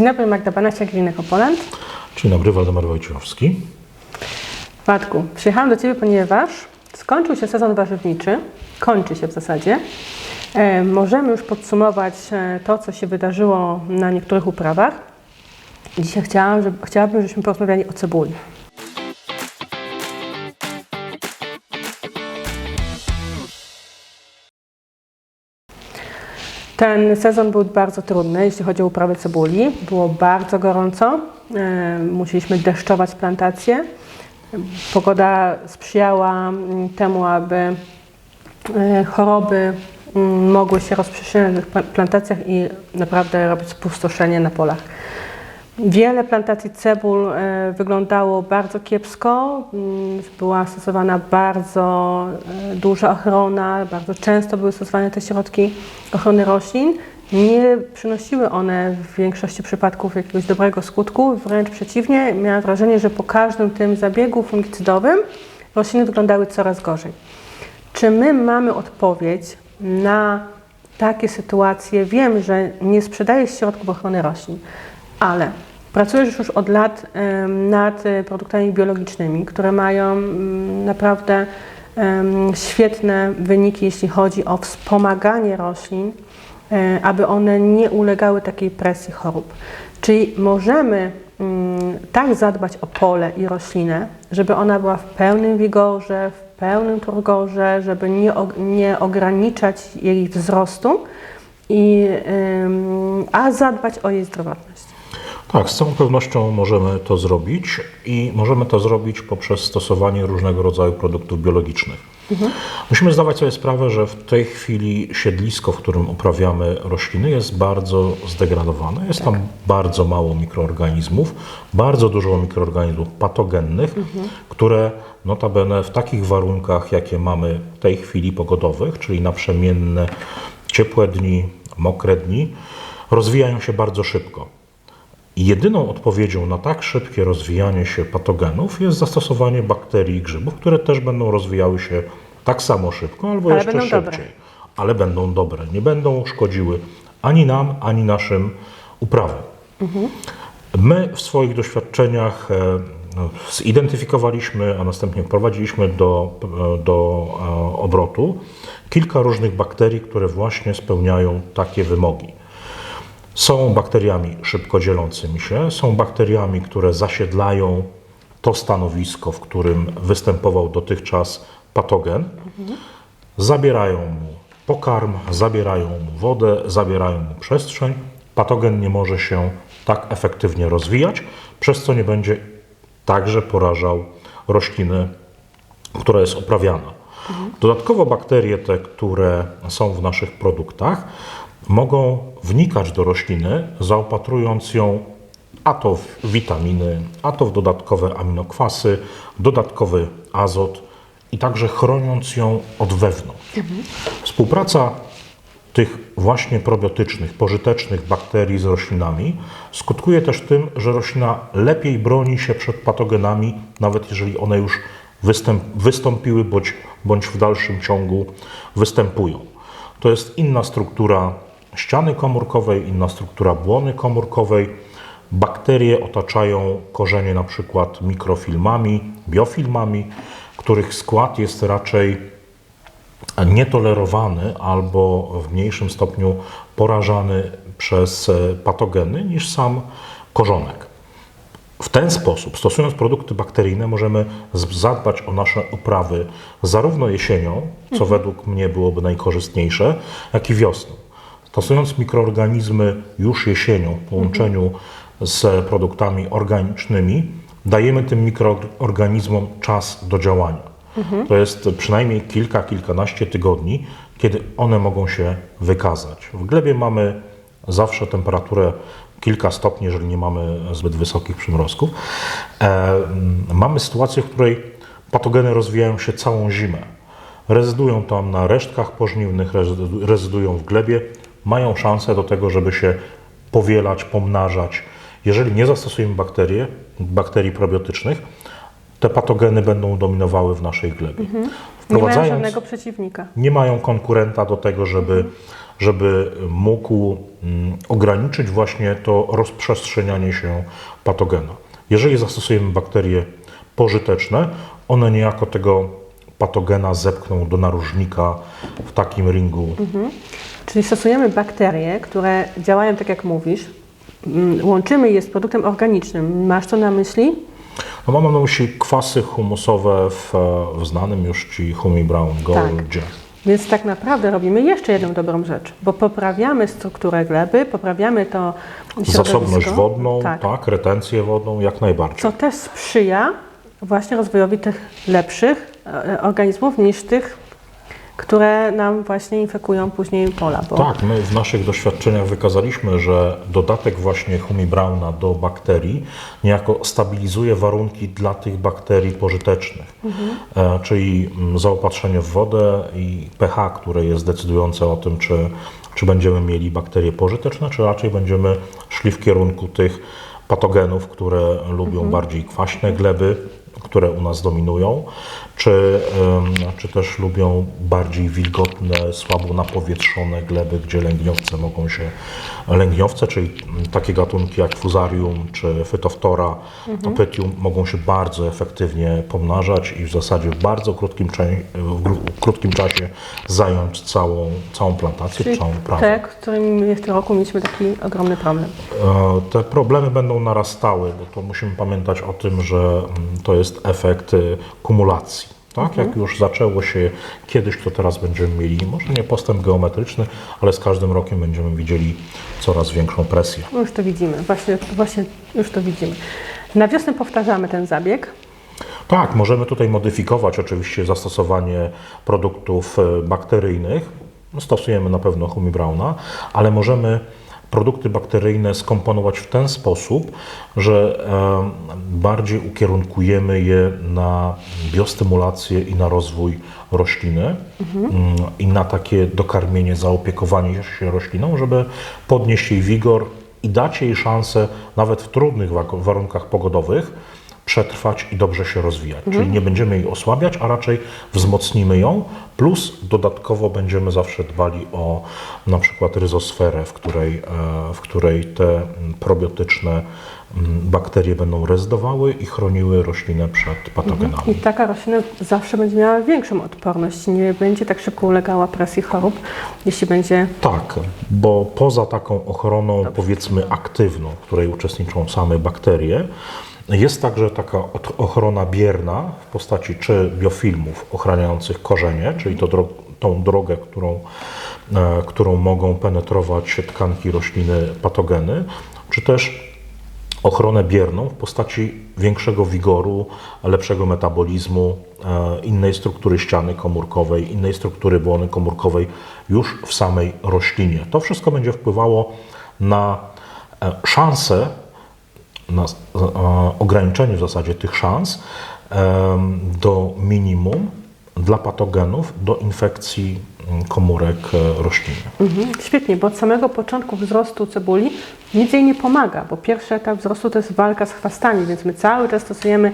Dzień dobry, Magda Banasiak, Green Ecopoland. Dzień dobry, Waldemar Wojciechowski. Władku, przyjechałam do Ciebie, ponieważ skończył się sezon warzywniczy, kończy się w zasadzie. E, możemy już podsumować e, to, co się wydarzyło na niektórych uprawach. Dzisiaj chciałam, żeby, chciałabym, żebyśmy porozmawiali o cebuli. Ten sezon był bardzo trudny, jeśli chodzi o uprawę cebuli. Było bardzo gorąco, e, musieliśmy deszczować plantacje. Pogoda sprzyjała mm, temu, aby e, choroby mm, mogły się rozprzestrzeniać na plantacjach i naprawdę robić spustoszenie na polach. Wiele plantacji cebul e, wyglądało bardzo kiepsko. Mm, Była stosowana bardzo e, duża ochrona, bardzo często były stosowane te środki ochrony roślin. Nie przynosiły one w większości przypadków jakiegoś dobrego skutku, wręcz przeciwnie, miałam wrażenie, że po każdym tym zabiegu fungicydowym rośliny wyglądały coraz gorzej. Czy my mamy odpowiedź na takie sytuacje? Wiem, że nie sprzedajesz środków ochrony roślin, ale pracujesz już od lat nad e, produktami biologicznymi, które mają mm, naprawdę świetne wyniki, jeśli chodzi o wspomaganie roślin, e, aby one nie ulegały takiej presji chorób. Czyli możemy mm, tak zadbać o pole i roślinę, żeby ona była w pełnym wigorze, w pełnym turgorze, żeby nie, og- nie ograniczać jej wzrostu, i, a zadbać o jej zdrowotność. Tak, z całą pewnością możemy to zrobić i możemy to zrobić poprzez stosowanie różnego rodzaju produktów biologicznych. Musimy zdawać sobie sprawę, że w tej chwili siedlisko, w którym uprawiamy rośliny, jest bardzo zdegradowane. Jest tam bardzo mało mikroorganizmów, bardzo dużo mikroorganizmów patogennych, które notabene w takich warunkach, jakie mamy w tej chwili pogodowych, czyli naprzemienne, ciepłe dni, mokre dni, rozwijają się bardzo szybko. Jedyną odpowiedzią na tak szybkie rozwijanie się patogenów jest zastosowanie bakterii i grzybów, które też będą rozwijały się tak samo szybko albo Ale jeszcze szybciej. dobre. Ale będą dobre. Nie będą szkodziły ani nam, ani naszym uprawom. My w swoich doświadczeniach e, no, zidentyfikowaliśmy, a następnie wprowadziliśmy do, e, do e, obrotu kilka różnych bakterii, które właśnie spełniają takie wymogi. Są bakteriami szybko dzielącymi się, są bakteriami, które zasiedlają to stanowisko, w którym występował dotychczas patogen, zabierają mu pokarm, zabierają mu wodę, zabierają mu przestrzeń. Patogen nie może się tak efektywnie rozwijać, przez co nie będzie także porażał rośliny, która jest uprawiana. Dodatkowo bakterie te, które są w naszych produktach, mogą wnikać do rośliny, zaopatrując ją a to w witaminy, a to w dodatkowe aminokwasy, dodatkowy azot i także chroniąc ją od wewnątrz. Współpraca tych właśnie probiotycznych, pożytecznych bakterii z roślinami skutkuje też tym, że roślina lepiej broni się przed patogenami, nawet jeżeli one już występ, wystąpiły bądź, bądź w dalszym ciągu występują. To jest inna struktura ściany komórkowej, inna struktura błony komórkowej. Bakterie otaczają korzenie na przykład mikrofilmami, biofilmami, których skład jest raczej nietolerowany albo w mniejszym stopniu porażany przez e, patogeny niż sam korzonek. W ten sposób, stosując produkty bakteryjne, możemy zadbać o nasze uprawy zarówno jesienią, co według mnie byłoby najkorzystniejsze, jak i wiosną. Stosując mikroorganizmy już jesienią w połączeniu z produktami organicznymi, dajemy tym mikroorganizmom czas do działania. To jest przynajmniej kilka, kilkanaście tygodni, kiedy one mogą się wykazać. W glebie mamy zawsze temperaturę kilka stopni, jeżeli nie mamy zbyt wysokich przymrozków. E, mamy sytuację, w której patogeny rozwijają się całą zimę. Rezydują tam na resztkach pożniwnych, rezydu- rezydują w glebie, mają szansę do tego, żeby się powielać, pomnażać. Jeżeli nie zastosujemy bakterie, bakterii probiotycznych, te patogeny będą dominowały w naszej glebie. Nie mają żadnego przeciwnika. nie mają konkurenta do tego, żeby żeby mógł mm, ograniczyć właśnie to rozprzestrzenianie się patogena. Jeżeli zastosujemy bakterie pożyteczne, one niejako tego patogena zepchną do narożnika w takim ringu. Czyli stosujemy bakterie, które działają tak jak mówisz, mm, łączymy je z produktem organicznym. Masz to na myśli? No mam na myśli kwasy humusowe w, w znanym już Ci Humi Brown Goldzie. Więc tak naprawdę robimy jeszcze jedną dobrą rzecz, bo poprawiamy strukturę gleby, poprawiamy to Zasobność środowisko. wodną, tak, tak, retencję wodną, jak najbardziej. co też sprzyja właśnie rozwojowi tych lepszych e, organizmów niż tych, które nam właśnie infekują później pola. Bo Tak, my w naszych doświadczeniach wykazaliśmy, że dodatek właśnie Humibrauna do bakterii niejako stabilizuje warunki dla tych bakterii pożytecznych, e, czyli mm, zaopatrzenie w wodę i pH, które jest decydujące o tym, czy, czy będziemy mieli bakterie pożyteczne, czy raczej będziemy szli w kierunku tych patogenów, które lubią bardziej kwaśne gleby, które u nas dominują, czy, czy też lubią bardziej wilgotne, słabo napowietrzone gleby, gdzie lęgniowce mogą się, lęgniowce, czyli takie gatunki jak fuzarium czy fytoftora, opytium mogą się bardzo efektywnie pomnażać i w zasadzie w bardzo krótkim, w krótkim czasie zająć całą, całą plantację, Czyli całą uprawę. te, którymi w tym roku mieliśmy taki ogromny problem. E, Te problemy będą narastały, bo to musimy pamiętać o tym, że mm, to jest efekt y, kumulacji. Tak? Jak już zaczęło się kiedyś, to teraz będziemy mieli może nie postęp geometryczny, ale z każdym rokiem będziemy widzieli coraz większą presję. No już to widzimy, właśnie, właśnie już to widzimy. Na wiosnę powtarzamy ten zabieg. Tak, możemy tutaj modyfikować oczywiście zastosowanie produktów e, bakteryjnych. Stosujemy na pewno Humibrauna, ale możemy produkty bakteryjne skomponować w ten sposób, że bardziej ukierunkujemy je na biostymulację i na rozwój rośliny mm, i na takie dokarmienie, zaopiekowanie się rośliną, żeby podnieść jej wigor i dać jej szansę nawet w trudnych wa- warunkach pogodowych przetrwać i dobrze się rozwijać. Czyli nie będziemy jej osłabiać, a raczej wzmocnimy ją, plus dodatkowo będziemy zawsze dbali o na przykład ryzosferę, w której, e, w której te probiotyczne mm, bakterie będą rezydowały i chroniły roślinę przed patogenami. I taka roślina zawsze będzie miała większą odporność, nie będzie tak szybko ulegała presji chorób, jeśli będzie Tak, bo poza taką ochroną powiedzmy aktywną, w której uczestniczą same bakterie, jest także taka ochrona bierna w postaci czy biofilmów ochraniających korzenie, czyli to tą drogę, którą, e, którą mogą penetrować tkanki rośliny patogeny, czy też ochronę bierną w postaci większego wigoru, lepszego metabolizmu, e, innej struktury ściany komórkowej, innej struktury błony komórkowej już w samej roślinie. To wszystko będzie wpływało na e, szanse, na e, ograniczenie w zasadzie tych szans do minimum dla patogenów, do infekcji mm, komórek e, rośliny. Mhm, Świetnie, bo od samego początku wzrostu cebuli nic jej nie pomaga, bo pierwszy etap wzrostu to jest walka z chwastami, więc my cały czas stosujemy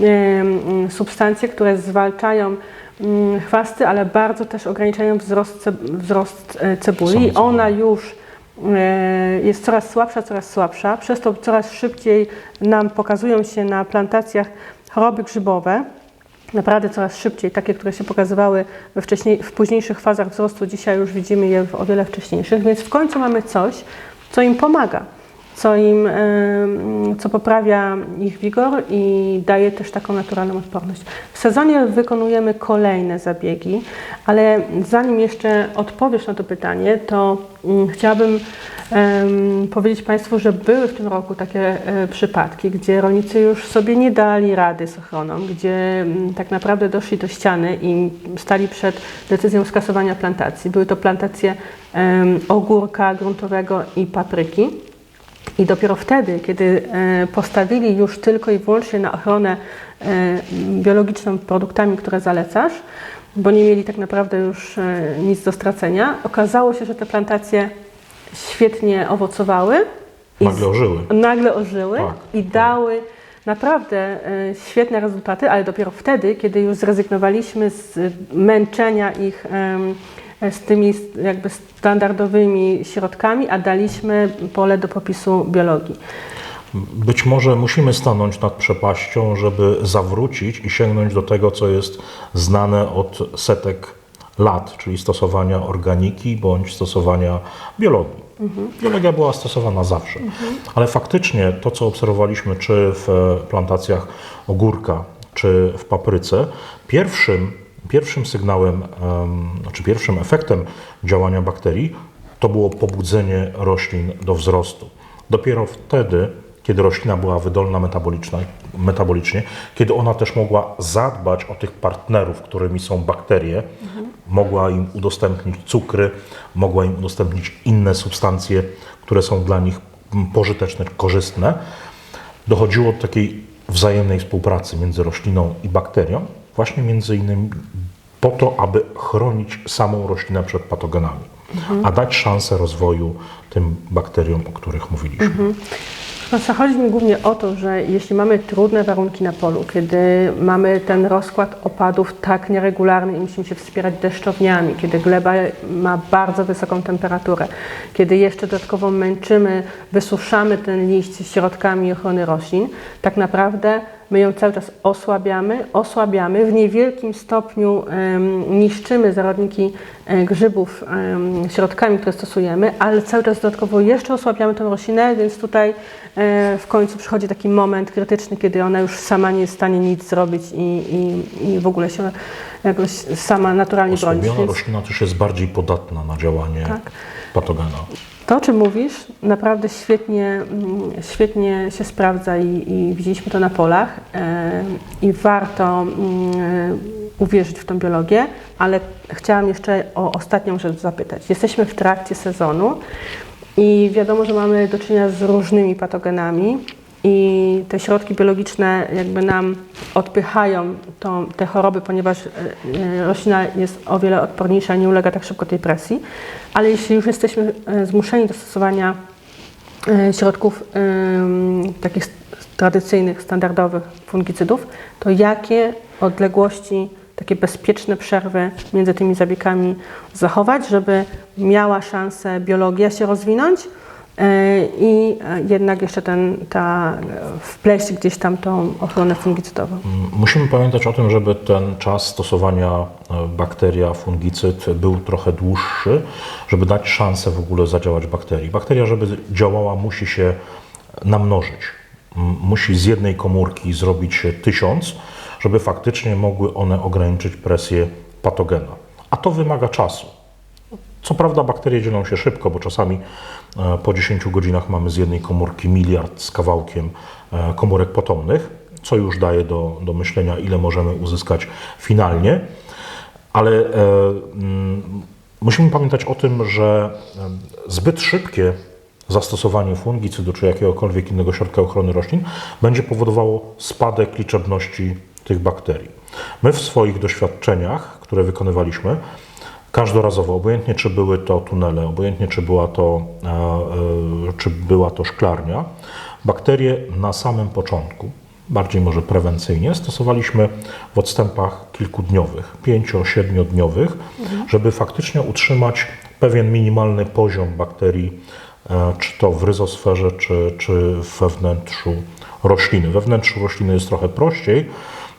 em, substancje, które zwalczają em, chwasty, ale bardzo też ograniczają wzrost, wzrost e, cebuli. Ona już jest coraz słabsza, coraz słabsza, przez to coraz szybciej nam pokazują się na plantacjach choroby grzybowe. Naprawdę coraz szybciej, takie, które się pokazywały we wcześniej, w późniejszych fazach wzrostu, dzisiaj już widzimy je w o wiele wcześniejszych, więc w końcu mamy coś, co im pomaga, co im, co poprawia ich wigor i daje też taką naturalną odporność. W sezonie wykonujemy kolejne zabiegi, ale zanim jeszcze odpowiesz na to pytanie, to mm, chciałabym powiedzieć Państwu, że były w tym roku takie e, przypadki, gdzie rolnicy już sobie nie dali rady z ochroną, gdzie mm, tak naprawdę doszli do ściany i stali przed decyzją skasowania plantacji. Były to plantacje ogórka gruntowego i papryki. I dopiero wtedy, kiedy e, postawili już tylko i wyłącznie na ochronę e, biologiczną produktami, które zalecasz, bo nie mieli tak naprawdę już e, nic do stracenia, okazało się, że te plantacje świetnie owocowały Nagle ożyły. nagle ożyły Tak, i tak. dały naprawdę świetne rezultaty, ale dopiero wtedy, kiedy już zrezygnowaliśmy z męczenia ich z tymi jakby standardowymi środkami, a daliśmy pole do popisu biologii. Być może musimy stanąć nad przepaścią, żeby zawrócić i sięgnąć do tego, co jest znane od setek lat, czyli stosowania organiki bądź stosowania biologii. Biologia była stosowana zawsze, ale faktycznie to, co obserwowaliśmy czy w e, plantacjach ogórka, czy w papryce, pierwszym, pierwszym sygnałem, em, czy pierwszym efektem działania bakterii to było pobudzenie roślin do wzrostu. Dopiero wtedy, kiedy roślina była wydolna metabolicznie, kiedy ona też mogła zadbać o tych partnerów, którymi są bakterie, mogła im udostępnić cukry, mogła im udostępnić inne substancje, które są dla nich pożyteczne, korzystne, dochodziło do takiej wzajemnej współpracy między rośliną i bakterią, właśnie między innymi po to, aby chronić samą roślinę przed patogenami, a dać szansę rozwoju tym bakteriom, o których mówiliśmy. Proszę, chodzi mi głównie o to, że jeśli mamy trudne warunki na polu, kiedy mamy ten rozkład opadów tak nieregularny i musimy się wspierać deszczowniami, kiedy gleba ma bardzo wysoką temperaturę, kiedy jeszcze dodatkowo męczymy, wysuszamy ten liść środkami ochrony roślin, tak naprawdę my ją cały czas osłabiamy, osłabiamy, w niewielkim stopniu niszczymy zarodniki e, grzybów środkami, które stosujemy, ale cały czas dodatkowo jeszcze osłabiamy tę roślinę, więc tutaj e, w końcu przychodzi taki moment krytyczny, kiedy ona już sama nie jest w stanie nic zrobić i, i, i w ogóle się jakoś sama naturalnie bronić. Osłabiona Więc roślina też jest bardziej podatna na działanie Tak. patogena. To, o czym mówisz, naprawdę świetnie, mm, świetnie się sprawdza i, i widzieliśmy to na polach e, i warto mm, uwierzyć w tą biologię, ale chciałam jeszcze o ostatnią rzecz zapytać. Jesteśmy w trakcie sezonu i wiadomo, że mamy do czynienia z różnymi patogenami i te środki biologiczne jakby nam odpychają tą, te choroby, ponieważ e, e, roślina jest o wiele odporniejsza, nie ulega tak szybko tej presji. Ale jeśli już jesteśmy e, zmuszeni do stosowania środków takich tradycyjnych, standardowych fungicydów, to jakie odległości, takie bezpieczne przerwy między tymi zabiegami zachować, żeby miała szansę biologia się rozwinąć i e, jednak jeszcze ten, ta, e, wpleść gdzieś tam tą ochronę fungicydową. Mm, Musimy pamiętać o tym, żeby ten czas stosowania e, bakteria, fungicyd był trochę dłuższy, żeby dać szansę w ogóle zadziałać bakterii. Bakteria, żeby działała, musi się namnożyć. Musi z jednej komórki zrobić tysiąc, żeby faktycznie mogły one ograniczyć presję patogena. A to wymaga czasu. Co prawda bakterie dzielą się szybko, bo czasami e, po 10 godzinach mamy z jednej komórki miliard z kawałkiem e, komórek potomnych, co już daje do, do myślenia, ile możemy uzyskać finalnie. Ale e, mm, musimy pamiętać o tym, że e, zbyt szybkie zastosowanie fungicydu czy jakiegokolwiek innego środka ochrony roślin będzie powodowało spadek liczebności tych bakterii. My w swoich doświadczeniach, które wykonywaliśmy, każdorazowo, obojętnie czy były to tunele, obojętnie czy była to, e, e, czy była to szklarnia, bakterie na samym początku, bardziej może prewencyjnie, stosowaliśmy w odstępach kilkudniowych, pięcio-siedmiodniowych, żeby faktycznie utrzymać pewien minimalny poziom bakterii, e, czy to w ryzosferze, czy, czy we wnętrzu rośliny. We wnętrzu rośliny jest trochę prościej,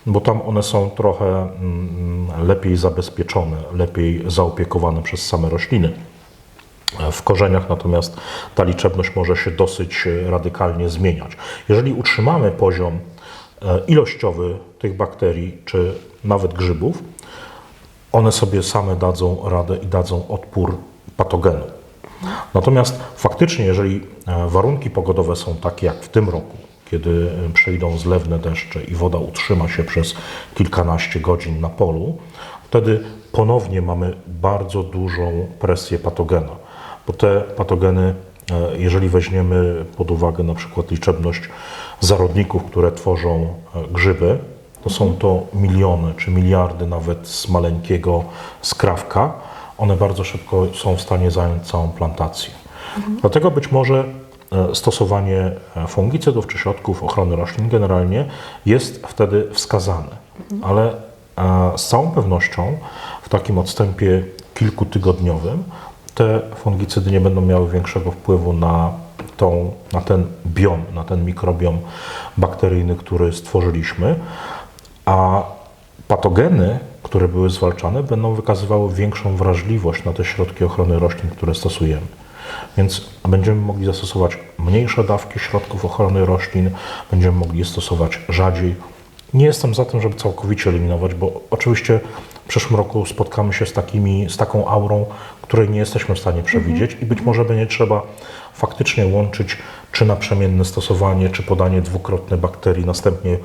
bo tam one są trochę mm, lepiej zabezpieczone, lepiej zaopiekowane przez same rośliny. W korzeniach natomiast ta liczebność może się dosyć e, radykalnie zmieniać. Jeżeli utrzymamy poziom e, ilościowy tych bakterii, czy nawet grzybów, one sobie same dadzą radę i dadzą odpór patogenu. Natomiast faktycznie, jeżeli e, warunki pogodowe są takie jak w tym roku, kiedy e, przyjdą zlewne deszcze i woda utrzyma się przez kilkanaście godzin na polu, wtedy ponownie mamy bardzo dużą presję patogena, bo te patogeny, e, jeżeli weźmiemy pod uwagę na przykład liczebność zarodników, które tworzą e, grzyby, to są to miliony czy miliardy nawet z maleńkiego skrawka. One bardzo szybko są w stanie zająć całą plantację. Dlatego być może stosowanie e, fungicydów czy środków ochrony roślin generalnie jest wtedy wskazane. Ale e, z całą pewnością w takim odstępie kilkutygodniowym, te fungicydy nie będą miały większego wpływu na, tą, na ten biom, na ten mikrobiom bakteryjny, który stworzyliśmy, a patogeny, które były zwalczane, będą wykazywały większą wrażliwość na te środki ochrony roślin, które stosujemy. Więc będziemy mogli zastosować mniejsze dawki środków ochrony roślin, będziemy mogli je stosować rzadziej. Nie jestem za tym, żeby całkowicie eliminować, bo oczywiście w przyszłym roku spotkamy się z, takimi, z taką aurą, której nie jesteśmy w stanie przewidzieć i być może będzie trzeba faktycznie łączyć czy naprzemienne stosowanie, czy podanie dwukrotne bakterii, następnie e,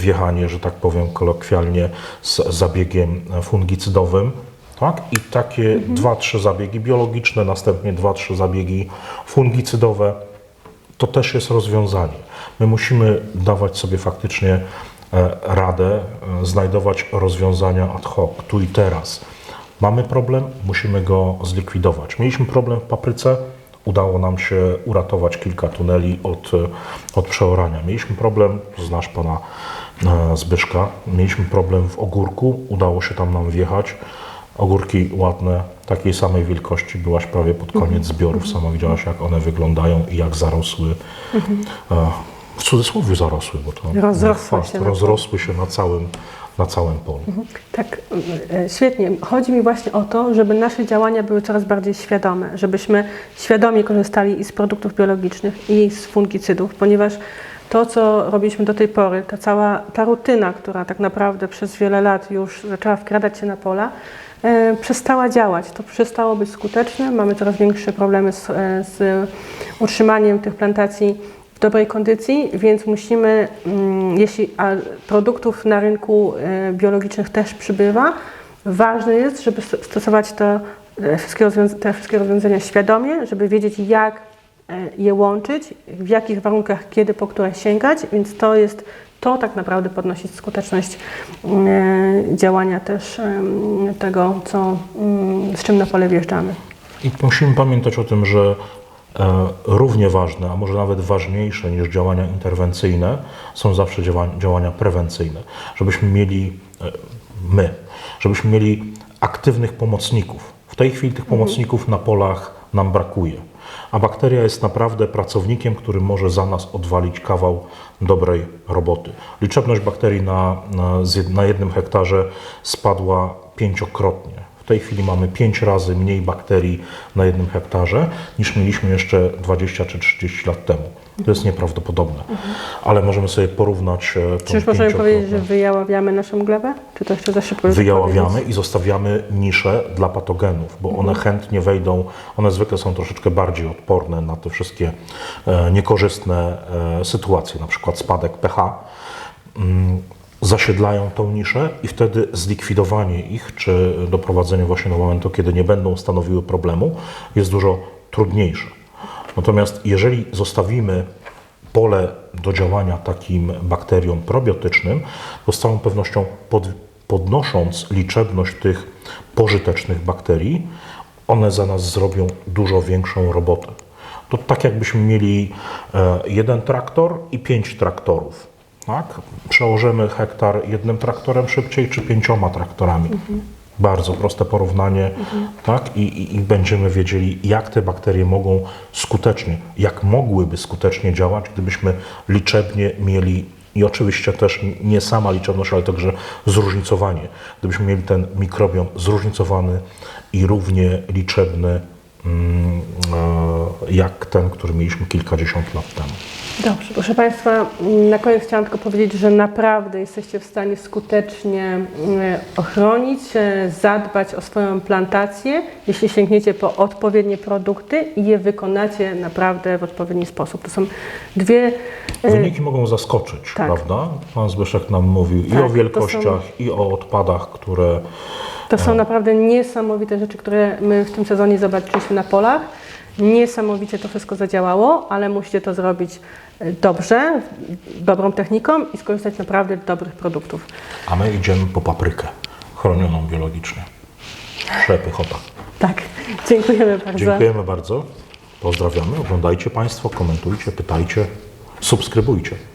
wjechanie, że tak powiem kolokwialnie, z zabiegiem fungicydowym. Tak? I takie dwa, trzy zabiegi biologiczne, następnie dwa, trzy zabiegi fungicydowe, to też jest rozwiązanie. My musimy dawać sobie faktycznie e, radę, e, znajdować rozwiązania ad hoc, tu i teraz. Mamy problem, musimy go zlikwidować. Mieliśmy problem w papryce, udało nam się uratować kilka tuneli od, e, od przeorania. Mieliśmy problem, znasz pana Zbyszka, mieliśmy problem w ogórku, udało się tam nam wjechać. Ogórki ładne, takiej samej wielkości, byłaś prawie pod koniec zbiorów, sama widziałaś jak one wyglądają i jak zarosły. E, W cudzysłowie zarosły, bo to Rozrosły chwast, się na rozrosły się na całym, na całym polu. Tak, e, świetnie. Chodzi mi właśnie o to, żeby nasze działania były coraz bardziej świadome, żebyśmy świadomie korzystali i z produktów biologicznych, i z fungicydów, ponieważ to, co robiliśmy do tej pory, ta cała ta rutyna, która tak naprawdę przez wiele lat już zaczęła wkradać się na pola, przestała działać. To przestało być skuteczne. Mamy coraz większe problemy z, e, z utrzymaniem tych plantacji w dobrej kondycji, więc musimy, mm, jeśli a produktów na rynku e, biologicznych też przybywa, ważne jest, żeby sto- stosować to, e, wszystkie te wszystkie rozwiązania świadomie, żeby wiedzieć, jak e, je łączyć, w jakich warunkach, kiedy, po które sięgać, więc to jest, to tak naprawdę podnosi skuteczność e, działania też tego, co, mm, z czym na pole wjeżdżamy. I musimy pamiętać o tym, że e, równie ważne, a może nawet ważniejsze niż działania interwencyjne są zawsze działania, prewencyjne. Żebyśmy mieli, e, my, żebyśmy mieli aktywnych pomocników. W tej chwili tych pomocników na polach nam brakuje. A bakteria jest naprawdę pracownikiem, który może za nas odwalić kawał dobrej roboty. Liczebność bakterii na, na, na jednym hektarze spadła pięciokrotnie. W tej chwili mamy 5 razy mniej bakterii na jednym hektarze niż mieliśmy jeszcze 20 czy 30 lat temu. To jest nieprawdopodobne. Ale możemy sobie porównać e, tą Czy już możemy powiedzieć, że pięciokrotną- wyjaławiamy naszą glebę? Czy to jeszcze za szybko wyjaławiamy powiedzieć? i zostawiamy nisze dla patogenów, bo one chętnie wejdą, one zwykle są troszeczkę bardziej odporne na te wszystkie e, niekorzystne e, sytuacje, na przykład spadek pH. Mm, zasiedlają tą niszę i wtedy zlikwidowanie ich, czy doprowadzenie właśnie do momentu, kiedy nie będą stanowiły problemu, jest dużo trudniejsze. Natomiast jeżeli zostawimy pole do działania takim bakteriom probiotycznym, to z całą pewnością pod, podnosząc liczebność tych pożytecznych bakterii, one za nas zrobią dużo większą robotę. To tak jakbyśmy mieli e, jeden traktor i pięć traktorów. Tak? Przełożymy hektar jednym traktorem szybciej czy pięcioma traktorami. Bardzo proste porównanie, tak? I, i, I będziemy wiedzieli, jak te bakterie mogą skutecznie, jak mogłyby skutecznie działać, gdybyśmy liczebnie mieli, i oczywiście też nie sama liczebność, ale także zróżnicowanie, gdybyśmy mieli ten mikrobiom zróżnicowany i równie liczebny, jak ten, który mieliśmy kilkadziesiąt lat temu. Dobrze, proszę Państwa, na koniec chciałam tylko powiedzieć, że naprawdę jesteście w stanie skutecznie mm, ochronić, e, zadbać o swoją plantację, jeśli sięgniecie po odpowiednie produkty i je wykonacie naprawdę w odpowiedni sposób. To są dwie e, Wyniki mogą zaskoczyć, tak. prawda? Pan Zbyszek nam mówił i Tak, o to są- wielkościach, i o odpadach, które To są naprawdę niesamowite rzeczy, które my w tym sezonie zobaczyliśmy na polach. Niesamowicie to wszystko zadziałało, ale musicie to zrobić e, dobrze, dobrą techniką i skorzystać naprawdę z dobrych produktów. A my idziemy po paprykę chronioną biologicznie. Przepychota. Tak, dziękujemy bardzo. Dziękujemy bardzo. Pozdrawiamy. Oglądajcie Państwo, komentujcie, pytajcie, subskrybujcie.